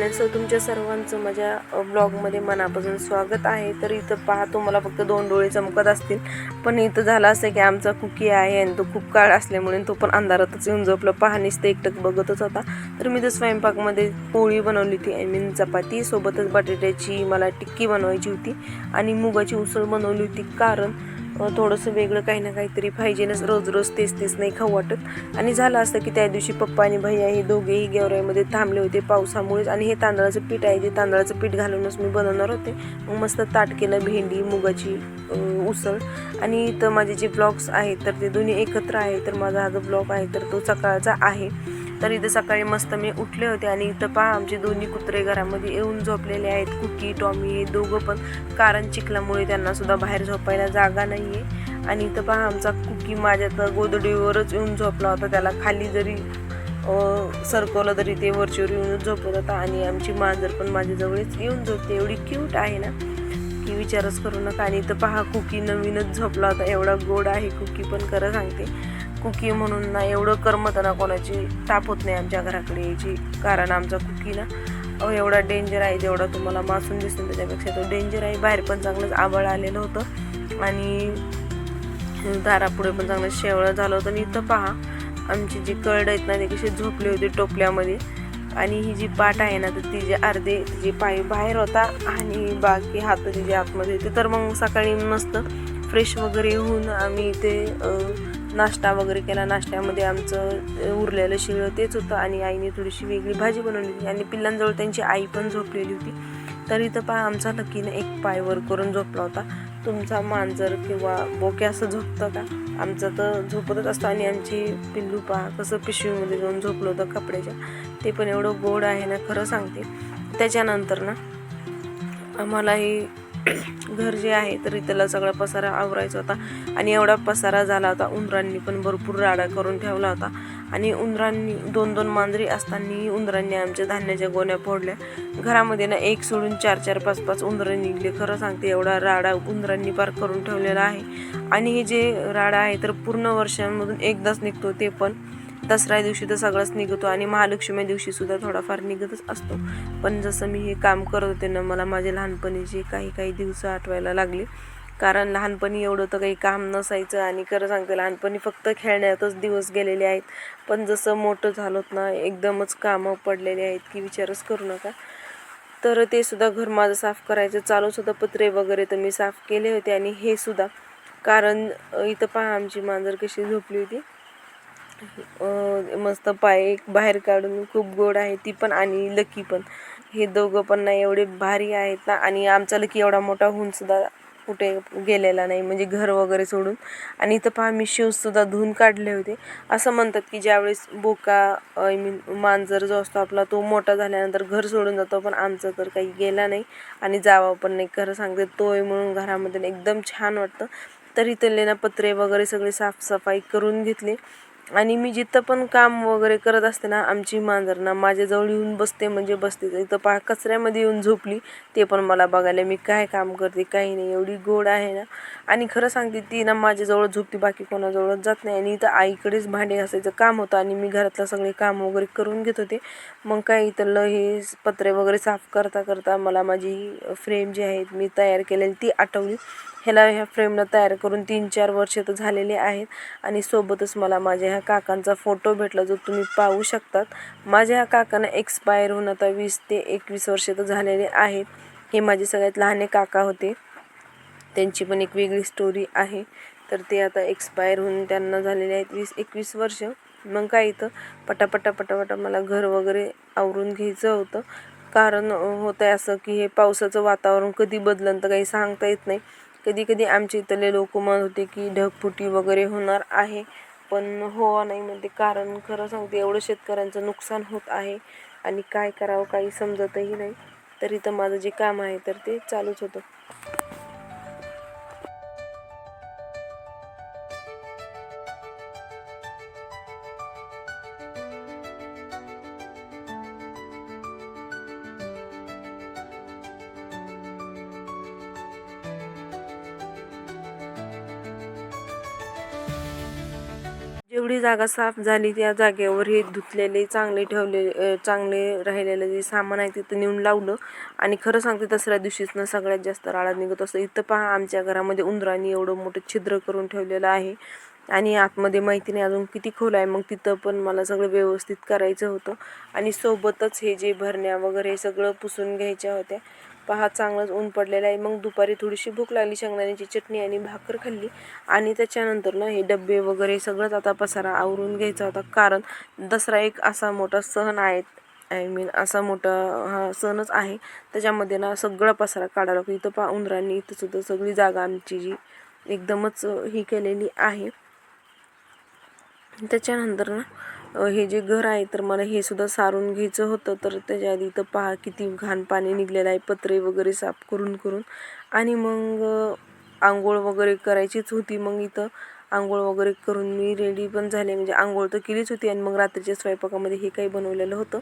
Back तुमच्या सर्वांचं माझ्या ब्लॉगमध्ये मनापासून स्वागत आहे. तर इथं पहा तुम्हाला फक्त दोन डोळे चमकत असतील. पण इथं झालं असं की आमचा कुकी आहे आणि तो खूप काळ असल्यामुळे तो पण अंधारातच येऊन झोपलं. पहा नुसतं एकटक बघतच होता. तर मी तर स्वयंपाकमध्ये पोळी बनवली होती आय मीन चपाती सोबतच बटाट्याची मला टिक्की बनवायची होती आणि मुगाची उसळ बनवली होती. कारण थोडंसं वेगळं काही ना काहीतरी पाहिजेनच. रोज रोज तेच तेच नाही खाऊ वाटत. आणि झालं असतं की त्या दिवशी पप्पा आणि भैया हे दोघेही गेवराईमध्ये थांबले होते पावसामुळेच. आणि हे तांदळाचं पीठ आहे ते तांदळाचं पीठ घालूनच मी बनवणार होते. मग मस्त ताट केलं भेंडी मुगाची उसळ आणि इथं माझे जे ब्लॉग्स आहेत तर ते दोन्ही एकत्र आहे. तर माझा हा जो ब्लॉग आहे तर तो सकाळचा आहे. तर इथं सकाळी मस्त मी उठले होते आणि इथं पहा आमचे दोन्ही कुत्रे घरामध्ये येऊन झोपलेले आहेत. कुकी टॉमी हे दोघं पण कारण चिखलामुळे त्यांनासुद्धा बाहेर झोपायला जागा नाही आहे आणि इथं पहा आमचा कुकी माझ्या तर गोदडीवरच येऊन झोपला होता. त्याला खाली जरी सरकवलं तरी ते वरचीवर येऊनच झोपत होता. आणि आमची मांजर पण माझ्याजवळच येऊन झोपते. एवढी क्यूट आहे ना? की विचारच करू नका. आणि इथं पहा कुकी नवीनच झोपला होता. एवढा गोड आहे कुकी पण खरं सांगते. कुकी म्हणून ना एवढं करमत ना कोणाची ताप होत नाही आमच्या घराकडे यायची. कारण आमचा कुकी ना अहो एवढा डेंजर आहे जेवढा तुम्हाला मासून दिसून त्याच्यापेक्षा तो डेंजर आहे. बाहेर पण चांगलंच आबळ आलेलं होतं. आणि दारापुढे पण चांगलं शेवळं झालं होतं. आणि इथं पहा आमची जी कळड आहेत ना ते कशी झोपले होते टोपल्यामध्ये. आणि ही जी पाट आहे ना तर तिचे अर्धे तिचे पाय बाहेर होता आणि बाकी हात तिचे आतमध्ये होते. तर मग सकाळी मस्त फ्रेश वगैरे होऊन आम्ही इथे नाश्ता वगैरे केला. नाश्त्यामध्ये आमचं उरलेलं शिळं तेच होतं आणि आईने थोडीशी वेगळी भाजी बनवली होती आणि पिल्लांजवळ त्यांची आई पण झोपलेली होती. तर इथं पहा आमचा लकीनं एक पाय वर करून झोपला होता. तुमचा मांजर किंवा बोके असं झोपतं का? आमचं तर झोपतच असतं आणि आमची पिल्लू पहा कसं पिशवीमध्ये जाऊन झोपलं होतं कपड्याच्या. ते पण एवढं गोड आहे ना खरं सांगते. त्याच्यानंतर ना आम्हाला हे घर जे आहे तर त्याला सगळा पसारा आवरायचा होता. आणि एवढा पसारा झाला होता उंदरांनी पण भरपूर राडा करून ठेवला होता. आणि उंदरांनी दोन दोन मांजरी असतानाही उंदरांनी आमच्या धान्याच्या गोण्या फोडल्या. घरामध्ये ना एक सोडून चार चार पाच पाच उंदरं निघले. खरं सांगते एवढा राडा उंदरांनी पार करून ठेवलेला आहे. आणि हे जे राडा आहे तर पूर्ण वर्षांमधून एकदाच निघतो ते पण. दसऱ्या दिवशी तर सगळंच निघतो आणि महालक्ष्मी दिवशी सुद्धा थोडाफार निघतच असतो. पण जसं मी हे काम करत होते ना मला माझे लहानपणीचे काही काही दिवस आठवायला लागले. कारण लहानपणी एवढं तर काही काम नसायचं आणि खरं सांगते लहानपणी फक्त खेळण्यातच दिवस गेलेले आहेत. पण जसं मोठं झालोत ना एकदमच कामं पडलेले आहेत की विचारच करू नका. तर ते सुद्धा घर माझं साफ करायचं चालूच होतं पत्रे वगैरे तर मी साफ केले होते आणि हे सुद्धा. कारण इथं पहा आमची मांजर कशी झोपली होती. मस्त पाय एक बाहेर काढून खूप गोड आहे ती पण आणि लकी पण. हे दोघं पण ना एवढे भारी आहेत ना. आणि आमचा लकी एवढा मोठा होऊन सुद्धा कुठे गेलेला नाही म्हणजे घर वगैरे सोडून. आणि इथं पहा मी शिवसुद्धा धुऊन धुवून काढले होते. असं म्हणतात की ज्यावेळेस बोका आय मीन मांजर जो असतो आपला तो मोठा झाल्यानंतर घर सोडून जातो पण आमचं तर काही गेला नाही. आणि जावा पण नाही खरं सांगते तोय म्हणून घरामध्ये एकदम छान वाटतं. तर इथले ना पत्रे वगैरे सगळे साफसफाई करून घेतले. आणि मी जिथं पण काम वगैरे करत असते ना आमची मांजर ना माझ्याजवळ येऊन बसते म्हणजे बसते. इथं पहा कचऱ्यामध्ये येऊन झोपली ते पण मला बघायला मी काय काम करते काही नाही एवढी गोड आहे ना. आणि खरं सांगते ती ना माझ्याजवळ झोपते बाकी कोणाजवळच जात नाही. आणि इथं आईकडेच भांडे घासायचं काम होतं आणि मी घरातलं सगळे काम वगैरे करून घेत होते. मग काय इथलं हे पत्रे वगैरे साफ करता करता मला माझी फ्रेम जी आहेत मी तयार केलेली ती आठवली. ह्याला ह्या फ्रेमला तयार करून तीन चार वर्ष तर झालेले आहेत. आणि सोबतच मला माझ्या ह्या काकांचा फोटो भेटला जो तुम्ही पाहू शकतात. माझ्या ह्या काकांना एक्सपायर होऊन आता वीस ते एकवीस वर्ष तर झालेले आहेत. हे माझे सगळ्यात लहाने काका होते. त्यांची पण एक वेगळी स्टोरी आहे. तर ते आता एक्सपायर होऊन त्यांना झालेले आहेत वीस एकवीस वर्ष. मग काय इथं? पटापटा पटापटा मला घर वगैरे आवरून घ्यायचं होतं. कारण होतं आहे असं की हे पावसाचं वातावरण कधी बदलन तर काही सांगता येत नाही. कधी कधी आमच्या इथले लोक म्हणत होते की ढगफुटी वगैरे होणार आहे. पण हो नाही म्हणते. कारण खरं सांगते एवढं शेतकऱ्यांचं नुकसान होत आहे आणि काय करावं काही समजतही नाही. तर इथं माझं जे काम आहे तर ते चालूच होतं. जेवढी जागा साफ झाली त्या जागेवर हे धुतलेले चांगले ठेवले चांगले राहिलेलं जे सामान आहे तिथं नेऊन लावलं. आणि खरं सांगते दसऱ्या दिवशीच ना सगळ्यात जास्त राळा निघत असतं. इथं पहा आमच्या घरामध्ये उंदरांनी एवढं मोठं छिद्र करून ठेवलेलं आहे. आणि आतमध्ये माहिती नाही अजून किती खोल आहे मग तिथं पण मला सगळं व्यवस्थित करायचं होतं. आणि सोबतच हे जे भरण्या वगैरे हे सगळं पुसून घ्यायच्या होत्या. पहा चांगलंच ऊन पडलेलं आहे. मग दुपारी थोडीशी भूक लागली शेंगदाण्याची चटणी आणि भाकर खाल्ली. आणि त्याच्यानंतर ना हे डबे वगैरे सगळंच आता पसारा आवरून घ्यायचा होता कारण दसरा एक असा मोठा सण आहे. आय मीन असा मोठा हा सणच आहे. त्याच्यामध्ये ना सगळा पसारा काढावा लागतो. इथं पहा उंदरांनी इथं सुद्धा सगळी जागा आमची जी एकदमच ही केलेली आहे. त्याच्यानंतर ना हे जे घर आहे तर मला हे सुद्धा सारून घ्यायचं होतं. तर त्याच्या आधी इथं पहा किती घाण पाणी निघलेलं आहे. पत्रे वगैरे साफ करून करून. आणि मग आंघोळ वगैरे करायचीच होती. मग इथं आंघोळ वगैरे करून मी रेडी पण झाले. म्हणजे आंघोळ तर केलीच होती. आणि मग रात्रीच्या स्वयंपाकामध्ये हे काही बनवलेलं होतं.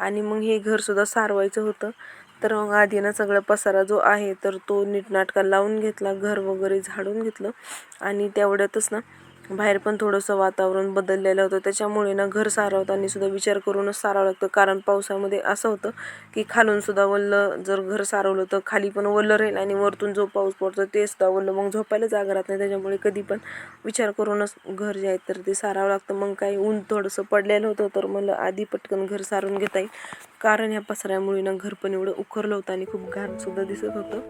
आणि मग हे घरसुद्धा सारवायचं होतं. तर मग आधी ना सगळा पसारा जो आहे तर तो नीटनाटका लावून घेतला. घर वगैरे झाडून घेतलं. आणि तेवढ्यातच ना बाहेर पण थोडंसं वातावरण बदललेलं होतं. त्याच्यामुळे ना घर सारवताना सुद्धा विचार करूनच सारावं लागतं. कारण पावसामध्ये असं होतं की खालून सुद्धा वल्ल जर घर सारवलं तर खाली पण वल्ल राहील आणि वरतून जो पाऊस पडतो ते सुद्धा वल्ल. मग झोपायला जागा राहत नाही. त्याच्यामुळे कधी पण विचार करूनच घर जे आहे तर ते सारावं लागतं. मग काही ऊन थोडंसं पडलेलं होतं तर मला आधी पटकन घर सारून घेता येईल. कारण ह्या पसऱ्यामुळे ना घर पण एवढं उखरलं होतं आणि खूप घाण सुद्धा दिसत होतं.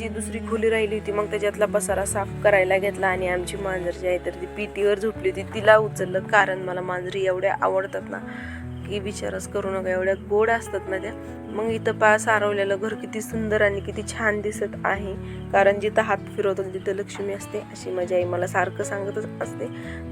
जी दुसरी खोली राहिली होती मग त्याच्यातला पसारा साफ करायला घेतला आणि आमची मांजर जी आहे तर ती पीटीवर झोपली होती. तिला उचललं. कारण मला मांजरी एवढ्या आवडतात ना की विचारच करू नका. एवढ्या गोड असतात ना त्या मग इथं पा सारवलेलं घर किती सुंदर आणि किती छान दिसत आहे. कारण जिथं हात फिरवतो तिथं लक्ष्मी असते अशी माझी आई मला सारखं सांगतच असते.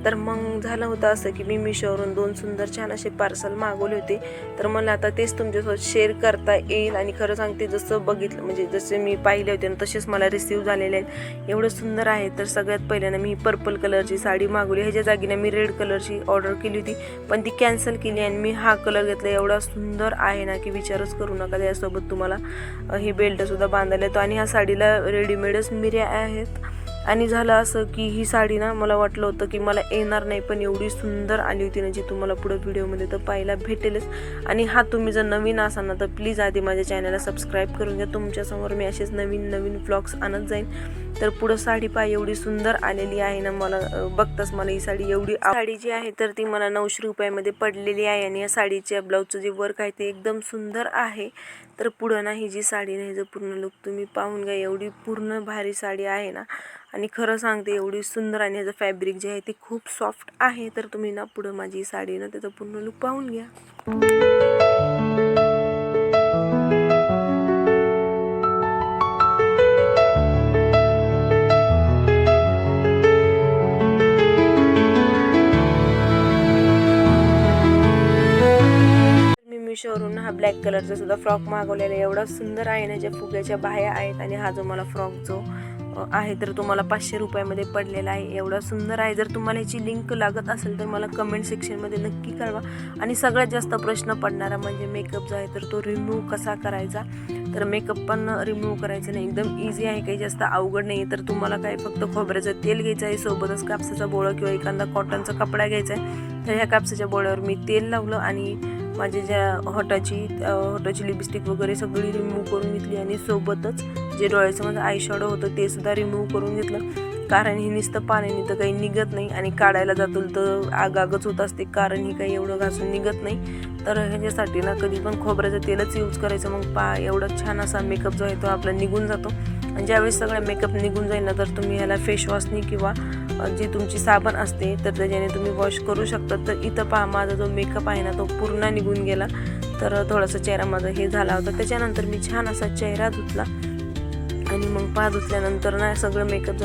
तर मग झालं होतं असं की मी मिशोवरून दोन सुंदर छान असे पार्सल मागवले होते. तर मला आता तेच तुमच्यासोबत शेअर करता येईल आणि खरं सांगते जसं बघितलं म्हणजे जसे मी पाहिले होते ना तसेच मला रिसीव झालेले आहेत. एवढं सुंदर आहे. तर सगळ्यात पहिल्यांदा मी पर्पल कलरची साडी मागवली. ह्याच्या जागीने मी रेड कलरची ऑर्डर केली होती पण ती कॅन्सल केली आणि मी हा कलर घेतला. एवढा सुंदर आहे ना की विचारच करू नका त्यासोबत तुम्हाला हे बेल्टसुद्धा बांधायला येतो. आणि ह्या साडीला रेडीमेडच मिऱ्या आहेत. आणि झालं असं की ही साडी ना मला वाटलं होतं की मला येणार नाही पण एवढी सुंदर आली होती ना जी तुम्हाला पुढे व्हिडिओमध्ये तर पाहायला भेटेलच. आणि हा तुम्ही जर नवीन असाल ना तर प्लीज आधी माझ्या चॅनलला सबस्क्राईब करून घ्या. तुमच्यासमोर मी असेच नवीन नवीन व्लॉग्स आणत जाईन. तर पुढं साडी पाय एवढी सुंदर आलेली आहे ना मला बघताच मला ही साडी एवढी साडी जी आहे तर ती मला नऊशे रुपयामध्ये पडलेली आहे. आणि या साडीच्या ब्लाऊजचं जे वर्क आहे ते एकदम सुंदर आहे. तर पुढं ना ही जी साडी नाही जर पूर्ण लुक तुम्ही पाहून घ्या एवढी पूर्ण भारी साडी आहे ना. आणि खरं सांगते एवढी सुंदर आणि ह्याचं फॅब्रिक जे आहे ते खूप सॉफ्ट आहे. तर तुम्ही ना पुढं माझी साडी ना त्याचं पूर्ण लुक पाहून घ्या. मी मिशोवरून हा ब्लॅक कलरचा सुद्धा फ्रॉक मागवलेला आहे. एवढा सुंदर आहे ना ज्या फुग्याच्या बाह्या आहेत आणि हा जो मला फ्रॉक जो आहे तर तो मला पाचशे रुपयामध्ये पडलेला आहे. एवढा सुंदर आहे. जर तुम्हाला याची लिंक लागत असेल तर मला कमेंट सेक्शनमध्ये नक्की कळवा. आणि सगळ्यात जास्त प्रश्न पडणारा म्हणजे मेकअप जो आहे तर तो रिमूव्ह कसा करायचा? तर मेकअप पण रिमूव्ह करायचा नाही. एकदम इझी आहे. काही जास्त अवघड नाही तर तुम्हाला काय फक्त खोबऱ्याचं तेल घ्यायचं आहे. सोबतच कापसाचा बोळा किंवा एखादा कॉटनचा कपडा घ्यायचा आहे. तर ह्या कापसाच्या बोळ्यावर मी तेल लावलं आणि माझ्या ज्या हॉटाची हॉटाची लिपस्टिक वगैरे सगळी रिमूव्ह करून घेतली आणि सोबतच जे डोळ्याचं आयशॅडो आय शॅडो होतं ते सुद्धा रिमूव्ह करून घेतलं. कारण हे नुसतं पाण्याने तर काही निघत नाही आणि काढायला जातो तर आगागच होत असते. कारण हे काही एवढं घासून निघत नाही. तर ह्याच्यासाठी ना कधी पण खोबऱ्याचं तेलच यूज करायचं. मग पा एवढा छान असा मेकअप जो आहे तो आपला निघून जातो. आणि ज्यावेळेस सगळा मेकअप निघून जाईल ना तर तुम्ही ह्याला फेसवॉशनी किंवा जी तुमची साबण असते तर त्याच्याने तुम्ही वॉश करू शकता. तर इथं पहा माझा जो मेकअप आहे ना तो पूर्ण निघून गेला. तर थोडासा चेहरा माझा हे झाला होता. त्याच्यानंतर मी छान असा चेहरा धुतला. आणि मग पाय धुतल्यानंतर ना सगळं मेकअप